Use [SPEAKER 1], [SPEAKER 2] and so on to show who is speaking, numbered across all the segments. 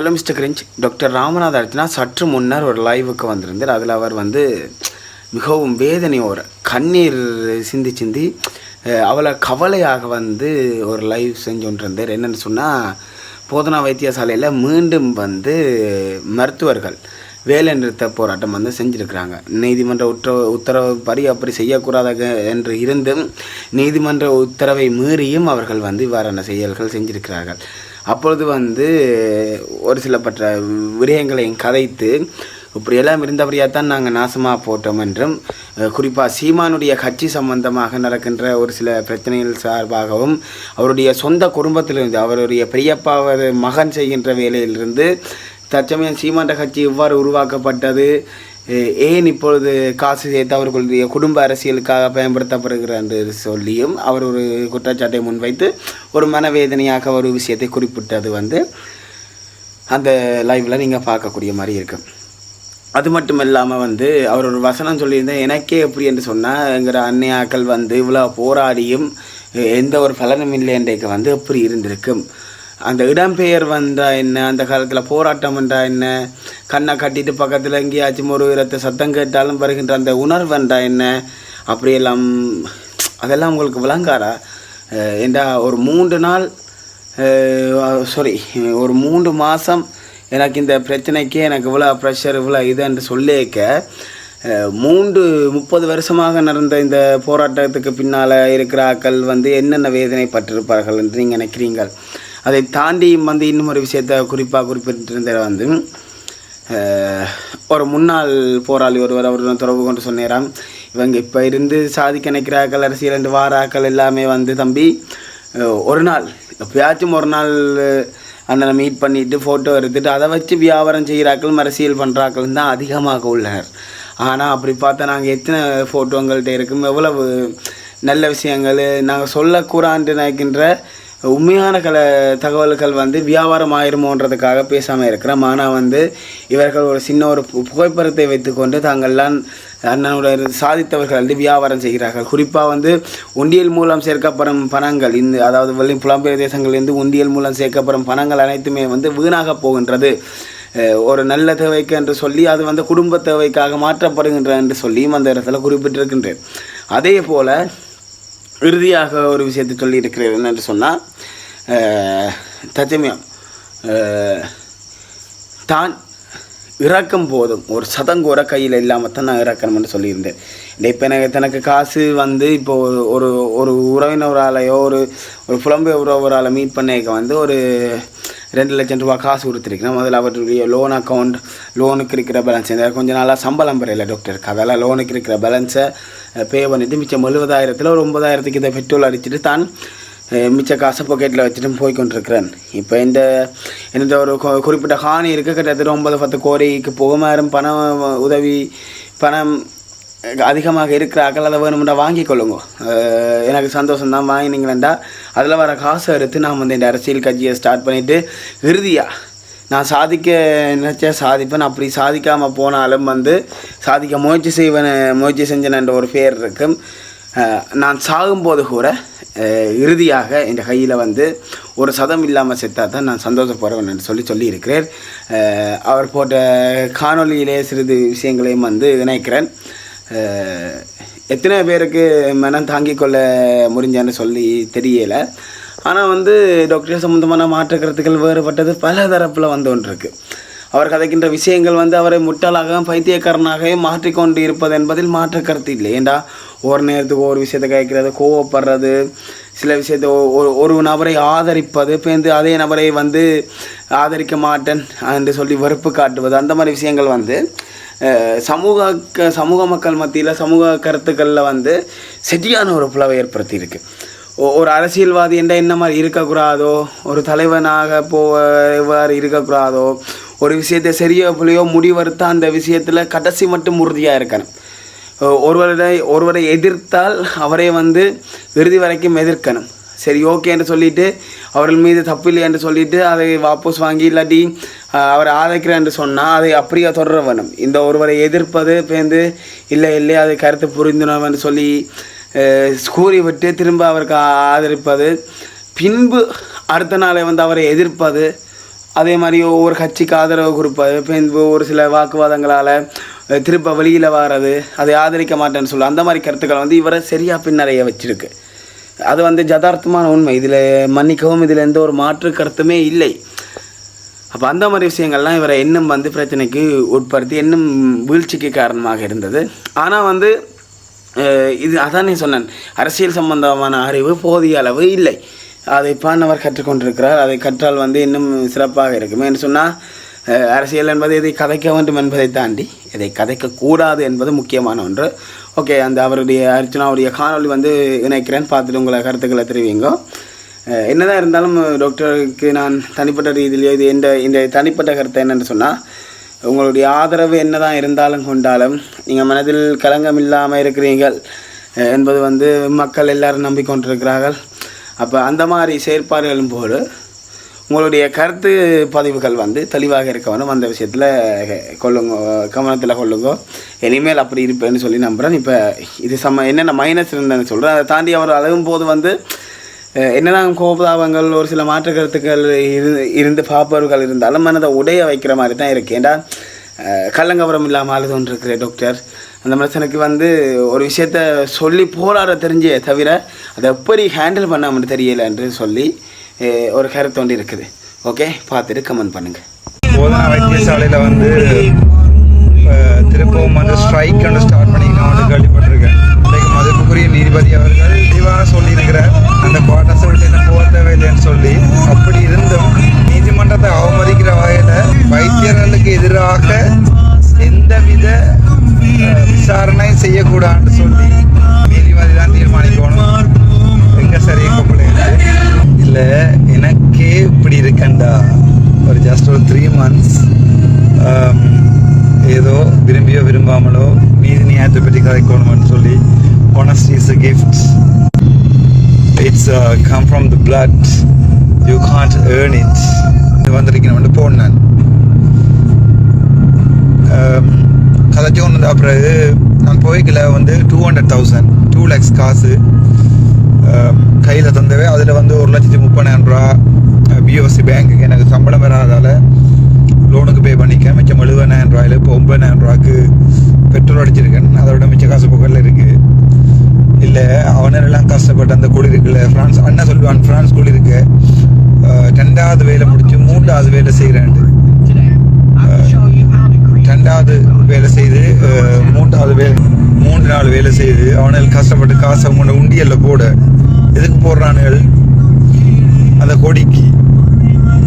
[SPEAKER 1] Hello mister cringe doctor Ramanatha Archana சற்று முன்னர் ஒரு லைவுக்கு வந்திருந்தார். அதில் அவர் வந்து மிகவும் வேதனையோட கண்ணீர் சிந்தி சிந்தி அவளை கவலையாக வந்து ஒரு லைவ் செஞ்சு கொண்டிருந்தார். என்னென்னு சொன்னால் போதனா வைத்தியசாலையில் மீண்டும் வந்து மருத்துவர்கள் வேலை நிறுத்த போராட்டம் வந்து செஞ்சுருக்கிறாங்க. நீதிமன்ற உத்தரவு படி அப்படி செய்யக்கூடாத என்று இருந்தும் நீதிமன்ற உத்தரவை மீறியும் அவர்கள் வந்து இவ்வாறான செயல்கள் செஞ்சிருக்கிறார்கள். அப்பொழுது வந்து ஒரு சில பற்ற விடயங்களையும் கதைத்து இப்படியெல்லாம் இருந்தபடியாக தான் நாங்கள் நாசமாக போட்டோம் என்றும் குறிப்பாக சீமானுடைய கட்சி சம்பந்தமாக நடக்கின்ற ஒரு சில பிரச்சனைகள் சார்பாகவும் அவருடைய சொந்த குடும்பத்திலிருந்து அவருடைய பெரியப்பாவது மகன் செய்கின்ற வேலையிலிருந்து தற்சமயம் சீமாண்ட கட்சி எவ்வாறு உருவாக்கப்பட்டது. ஏன் இப்பொழுது காசு சேர்த்து அவர்களுடைய குடும்ப அரசியலுக்காக பயன்படுத்தப்படுகிறது என்று சொல்லியும் அவர் ஒரு குற்றச்சாட்டை முன்வைத்து ஒரு மனவேதனையாக ஒரு விஷயத்தை குறிப்பிட்டது வந்து அந்த லைவில் நீங்கள் பார்க்கக்கூடிய மாதிரி இருக்கும் அது மட்டும் இல்லாமல் வந்து அவர் ஒரு வசனம் சொல்லியிருந்தேன் எனக்கே எப்படி? என்று சொன்னால் எங்கிற அன்னையாக்கள் வந்து இவ்வளோ போராடியும் எந்த ஒரு பலனும் இல்லை என்றைக்கு வந்து எப்படி இருந்திருக்கும்? அந்த இடம்பெயர் வந்தால் என்ன? அந்த காலத்தில் போராட்டம் என்றால் என்ன? கண்ணை கட்டிட்டு பக்கத்தில் எங்கேயாச்சும் ஒரு விரத்த சத்தம் கேட்டாலும் வருகின்ற அந்த உணர்வு என்றால் என்ன? அப்படியெல்லாம் அதெல்லாம் உங்களுக்கு விளங்காரா அஹ் ஏண்டா ஒரு மூன்று நாள் சாரி ஒரு மூன்று மாதம் எனக்கு இந்த பிரச்சனைக்கே எனக்கு இவ்வளோ ப்ரெஷர் இவ்வளோ இதுன்னு சொல்லிக்க மூன்று முப்பது வருஷமாக நடந்த இந்த போராட்டத்துக்கு பின்னால் இருக்கிற ஆக்கள் வந்து என்னென்ன வேதனைப்பட்டிருப்பார்கள் என்று நீங்கள் நினைக்கிறீங்கள்? அதை தாண்டி வந்து இன்னும் ஒரு விஷயத்தை குறிப்பாக குறிப்பிட்டிருந்த வந்து ஒரு முன்னாள் போராளி ஒருவர் அவருடன் தொடர்பு கொண்டு சொன்னேறான் இவங்க இப்போ இருந்து சாதிக்க நினைக்கிறாக்கள் அரசியல் ரெண்டு வாராக்கள் எல்லாமே வந்து தம்பி ஒரு நாள் எப்பயாச்சும் ஒரு நாள் அண்ணனை மீட் பண்ணிட்டு ஃபோட்டோ எடுத்துட்டு அதை வச்சு வியாபாரம் செய்கிறாக்கள் அரசியல் பண்ணுறாக்கள் தான் அதிகமாக உள்ளனர். ஆனால் அப்படி பார்த்தா நாங்கள் எத்தனை ஃபோட்டோங்கள்கிட்ட இருக்கும் எவ்வளவு நல்ல விஷயங்கள் நாங்கள் சொல்லக்கூடாண்டு நினைக்கின்ற உண்மையான கல தகவல்கள் வந்து வியாபாரம் ஆயிருமோன்றதுக்காக பேசாமல் இருக்கிறோம் ஆனால் வந்து இவர்கள் ஒரு சின்ன ஒரு பு- புகைப்படத்தை வைத்துக்கொண்டு தாங்கள்லாம் அண்ணனுடைய சாதித்தவர்கள் வந்து வியாபாரம் செய்கிறார்கள். குறிப்பாக வந்து உண்டியல் மூலம் சேர்க்கப்படும் பணங்கள் இந்த அதாவது வெளி புலம்பெயர் தேசங்களிலிருந்து உண்டியல் மூலம் சேர்க்கப்படும் பணங்கள் அனைத்துமே வந்து வீணாக போகின்றது. ஒரு நல்ல தேவைக்கு என்று சொல்லி அது வந்து குடும்ப தேவைக்காக மாற்றப்படுகின்ற என்று சொல்லியும் அந்த இடத்துல குறிப்பிட்டிருக்கின்றேன். அதே போல் இறுதியாக ஒரு விஷயத்தை சொல்லி இருக்கிறேன் என்னென்று சொன்னால் தச்சமயம் தான் இறக்கும் போதும் ஒரு சதங்கூர கையில் இல்லாமல் தான் நான் இறக்கணும்னு சொல்லியிருந்தேன். இப்போ எனக்கு தனக்கு காசு வந்து இப்போ ஒரு ஒரு ஒரு உறவினராலையோ ஒரு ஒரு புலம்பெயர் உறவரால் மீட் பண்ணிக்க வந்து ஒரு ரெண்டு லட்சம் ரூபா காசு கொடுத்துருக்கேன் முதல்ல அவருடைய லோன் அக்கௌண்ட் லோனுக்கு இருக்கிற பேலன்ஸ் இந்த கொஞ்சம் நாளாக சம்பளம் பெறையில டாக்டருக்கு அதெல்லாம் லோனுக்கு இருக்கிற பேலன்ஸை பே பண்ணிவிட்டு மிச்சம் எழுபதாயிரத்தில் ஒரு ஒன்பதாயிரத்துக்கு இதை பெட்ரோல் அடிச்சுட்டு தான் மிச்ச காசை பாக்கெட்டில் வச்சுட்டு போய் கொண்டிருக்கிறேன் இப்போ இந்த இந்த ஒரு குறிப்பிட்ட ஹானி இருக்குது கிட்டத்தட்ட ஒன்பது பத்து கோரிக்கு போகுமாறும் பணம் உதவி பணம் அதிகமாக இருக்கிறாக்கள் அதை வேணும்னா வாங்கி கொள்ளுங்க. எனக்கு சந்தோஷம் தான். அதில் வர காசை எடுத்து நான் வந்து இந்த அரசியல் கட்சியை ஸ்டார்ட் பண்ணிவிட்டு இறுதியாக நான் சாதிக்க நினச்சா சாதிப்பேன் அப்படி சாதிக்காமல் போனாலும் வந்து சாதிக்க முயற்சி செய்வேன் முயற்சி செஞ்சேன் ஒரு பேர் இருக்கும் நான் சாகும்போது கூட இறுதியாக என் கையில் வந்து ஒரு சதம் இல்லாமல் செத்தா தான் நான் சந்தோஷப்படுவேன் என்று சொல்லி சொல்லியிருக்கிறேன். அவர் போட்ட காணொலியிலே சிறிது விஷயங்களையும் வந்து இணைக்கிறேன். எத்தனை பேருக்கு மனம் தாங்கிக் கொள்ள முடிஞ்சேன்னு சொல்லி தெரியலை. ஆனால் வந்து டாக்டர் சம்மந்தமான மாற்று கருத்துக்கள் வேறுபட்டது பல தரப்பில் வந்து இருக்குது அவர் கதைக்கின்ற விஷயங்கள் வந்து அவரை முட்டாளாகவும் பைத்தியக்காரனாகவும் மாற்றிக்கொண்டு இருப்பது என்பதில் மாற்று கருத்து இல்லை. ஏண்டா ஒரு நேரத்துக்கு ஒரு விஷயத்தை கேட்கறது கோவப்படுறது சில விஷயத்தை ஒரு ஒரு நபரை ஆதரிப்பது பேருந்து அதே நபரை வந்து ஆதரிக்க மாட்டேன் என்று சொல்லி வெறுப்பு காட்டுவது அந்த மாதிரி விஷயங்கள் வந்து சமூக க- சமூக மக்கள் மத்தியில் சமூக கருத்துக்களில் வந்து சரியான ஒரு புலவை ஏற்படுத்தியிருக்கு. ஒரு அரசியல்வாதி என்ற என்ன மாதிரி இருக்கக்கூடாதோ ஒரு தலைவனாக போவார் இருக்கக்கூடாதோ ஒரு விஷயத்தை சரியோ புள்ளியோ முடிவெடுத்த அந்த விஷயத்தில் கடைசி மட்டும் உறுதியாக இருக்கணும். ஒருவரை ஒருவரை எதிர்த்தால் அவரை வந்து இறுதி வரைக்கும் எதிர்க்கணும். சரி ஓகே என்று சொல்லிட்டு அவர்கள் மீது தப்பில்லை என்று சொல்லிட்டு அதை வாபஸ் வாங்கி இல்லாட்டி அவரை ஆதரிக்கிறேன் என்று சொன்னால் அதை அப்படியே தொடர வேணும். இந்த ஒருவரை எதிர்ப்பது பேர்ந்து இல்லை இல்லை அதை கருத்து புரிந்துணர்வு சொல்லி கூறிவிட்டு திரும்ப அவருக்கு ஆதரிப்பது. பின்பு அடுத்த நாளை வந்து அவரை எதிர்ப்பது. அதே மாதிரி ஒவ்வொரு கட்சிக்கு ஆதரவு கொடுப்பது. பின்பு ஒரு சில வாக்குவாதங்களால் திருப்ப வெளியில் வர்றது அதை ஆதரிக்க மாட்டேன்னு சொல்ல அந்த மாதிரி கருத்துக்களை வந்து இவரை சரியாக பின்னறைய வச்சிருக்கு. அது வந்து ஜதார்த்தமான உண்மை. இதில் மன்னிக்கவும் இதில் எந்த ஒரு மாற்று கருத்துமே இல்லை. அப்போ அந்த மாதிரி விஷயங்கள்லாம் இவரை இன்னும் வந்து பிரச்சனைக்கு உட்படுத்தி இன்னும் வீழ்ச்சிக்கு காரணமாக இருந்தது. ஆனால் வந்து இது அதான் நீ சொன்னேன். அரசியல் சம்பந்தமான அறிவு போதிய அளவு இல்லை. அதை பாண்டவர் கற்றுக்கொண்டிருக்கிறார். அதை கற்றால் வந்து இன்னும் சிறப்பாக இருக்கும் என்று சொன்னால் அரசியல் என்பது இதை கதைக்க வேண்டும் என்பதை தாண்டி இதை கதைக்கக்கூடாது என்பது முக்கியமான ஒன்று. ஓகே அந்த அவருடைய அர்ச்சனாவுடைய காணொலி வந்து இணைக்கிறேன். பார்த்துட்டு உங்களை கருத்துக்களை தெரிவிங்க. என்னதான் இருந்தாலும் டாக்டருக்கு நான் தனிப்பட்ட ரீதியிலேயே இது இந்த இந்த தனிப்பட்ட கருத்து என்னென்னு சொன்னால் உங்களுடைய ஆதரவு என்னதான் இருந்தாலும் கொண்டாலும் நீங்கள் மனதில் கலங்கம் இல்லாமல் இருக்கிறீர்கள் என்பது வந்து மக்கள் எல்லாரும் நம்பிக்கொண்டிருக்கிறார்கள். அப்போ அந்த மாதிரி செயற்பாடுகளும் போது உங்களுடைய கருத்து பதிவுகள் வந்து தெளிவாக இருக்க வேணும் அந்த விஷயத்தில் கொள்ளுங்க கவனத்தில் கொள்ளுங்க. இனிமேல் அப்படி இருப்பேன்னு சொல்லி நம்புகிறேன் இப்போ இது சம்ம என்னென்ன மைனஸ் இருந்தேன்னு சொல்கிறேன் அதை தாண்டி அவர் அழகும் போது வந்து என்னதான் கோபதாபங்கள் ஒரு சில மாற்று கருத்துக்கள் இருந்து இருந்து பார்ப்பவர்கள் இருந்தாலும் மனதை உடைய வைக்கிற மாதிரி தான் இருக்கு. ஏன்டா கள்ளங்கவரம் இல்லாமல் ஆளுது ஒன்று இருக்கிற டாக்டர் அந்த மனுஷனுக்கு வந்து ஒரு விஷயத்த சொல்லி போராட தெரிஞ்சே தவிர அதை எப்படி ஹேண்டில் பண்ணாமல் தெரியலை என்று சொல்லி ஒரு கருத்து ஒன்று இருக்குது. ஓகே பார்த்துட்டு கமெண்ட் பண்ணுங்கள்
[SPEAKER 2] போதனா வைத்தியசாலையில் வந்து திரும்பவும் திருப்பவும் வந்து ஸ்ட்ரைக் ஒன்று ஸ்டார்ட் பண்ணிக்கணும்னு கேள்விப்பட்டிருக்கேன். இன்னைக்கு மதிப்புக்குரிய நீதிபதி அவர்கள் தெளிவாக சொல்லியிருக்கிற அந்த குவார்டர்ஸை விட்டு என்ன போக தேவையில்லைன்னு சொல்லி அப்படி இருந்தும் நீதிமன்றத்தை அவமதிக்கிற வகையில் வைத்தியர்களுக்கு எதிராக எந்தவித வித விசாரணை செய்யக்கூடாதுன்னு சொல்லி நீதிபதி தான் தீர்மானிக்கணும். எங்க சரி கூப்பிடுங்க இல்லை எனக்கே இப்படி இருக்கண்டா. ஒரு ஜஸ்ட் ஒரு த்ரீ மந்த்ஸ் um, ஏதோ விரும்பியோ விரும்பாமலோ நீதி நியாயத்தை பற்றி கதைக்கணும்னு சொல்லி honesty is gift it's come from the blood you can't earn it இது வந்திருக்கணும் போனேன் கதைச்சு கொண்டு வந்த பிறகு நான் போய்க்கல வந்து two hundred thousand two lakhs காசு. Um, கையில் தந்தவே அதில் வந்து ஒரு லட்சத்தி முப்பதாயிரம் ரூபா பிஓசி பேங்க்குக்கு எனக்கு சம்பளம் வராதால் லோனுக்கு பே பண்ணிக்க. மிச்சம் எழுபதாயிரம் ரூபாயில் இப்போ ஒன்பதாயிரம் ரூபாய்க்கு பெட்ரோல் அடிச்சிருக்கேன். அதோட மிச்ச காசு புகழில் இருக்குது இல்லை அவனரெல்லாம் கஷ்டப்பட்டு அந்த குளிருக்குல ஃப்ரான்ஸ் அண்ணன் சொல்லுவான் ஃப்ரான்ஸ் குளிருக்கு ரெண்டாவது வேலை முடிச்சு மூன்றாவது வேலை செய்கிறான்ட்டு ரெண்டாவது வேலை செய்து மூன்றாவது வேலை மூன்று நாள் வேலை செய்து அவனுக்கு கஷ்டப்பட்டு காசை அவங்களோட உண்டியல்ல போட. எதுக்கு போடுறானுகள்? அந்த கொடிக்கு.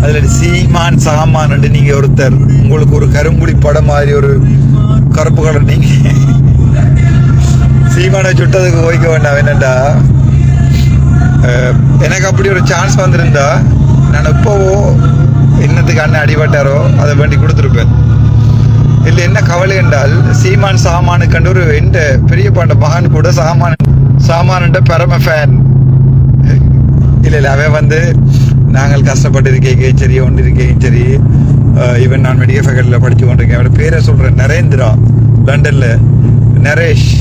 [SPEAKER 2] அதில் சீமான் சாமான் நீங்கள் ஒருத்தர். உங்களுக்கு ஒரு கரும்புலி படம் மாதிரி ஒரு கருப்பு கலர் நீங்கள் சீமானை சுட்டதுக்கு ஓய்க்க வேண்டாம். என்னண்டா? எனக்கு அப்படி ஒரு சான்ஸ் வந்திருந்தா நான் எப்போவோ என்னத்துக்கு அண்ணன் அடிபட்டாரோ அதை வேண்டி கொடுத்துருப்பேன். இல்லை என்ன கவலை என்றால் சீமான் சாமானு கண்டு ஒரு எந்த பெரிய பாண்ட மகான் கூட சாமான் சாமானுன்ற பரம ஃபேன் இல்லை இல்லை அவன் வந்து நாங்கள் கஷ்டப்பட்டு இருக்கேன் சரி ஒன்று இருக்கேன் சரி ஈவன் நான் மெடிக்கல் ஃபேக்கல்ட்டியில் படித்து கொண்டிருக்கேன். அவரோட பேரை சொல்கிறேன் நரேந்திரா லண்டனில். நரேஷ்.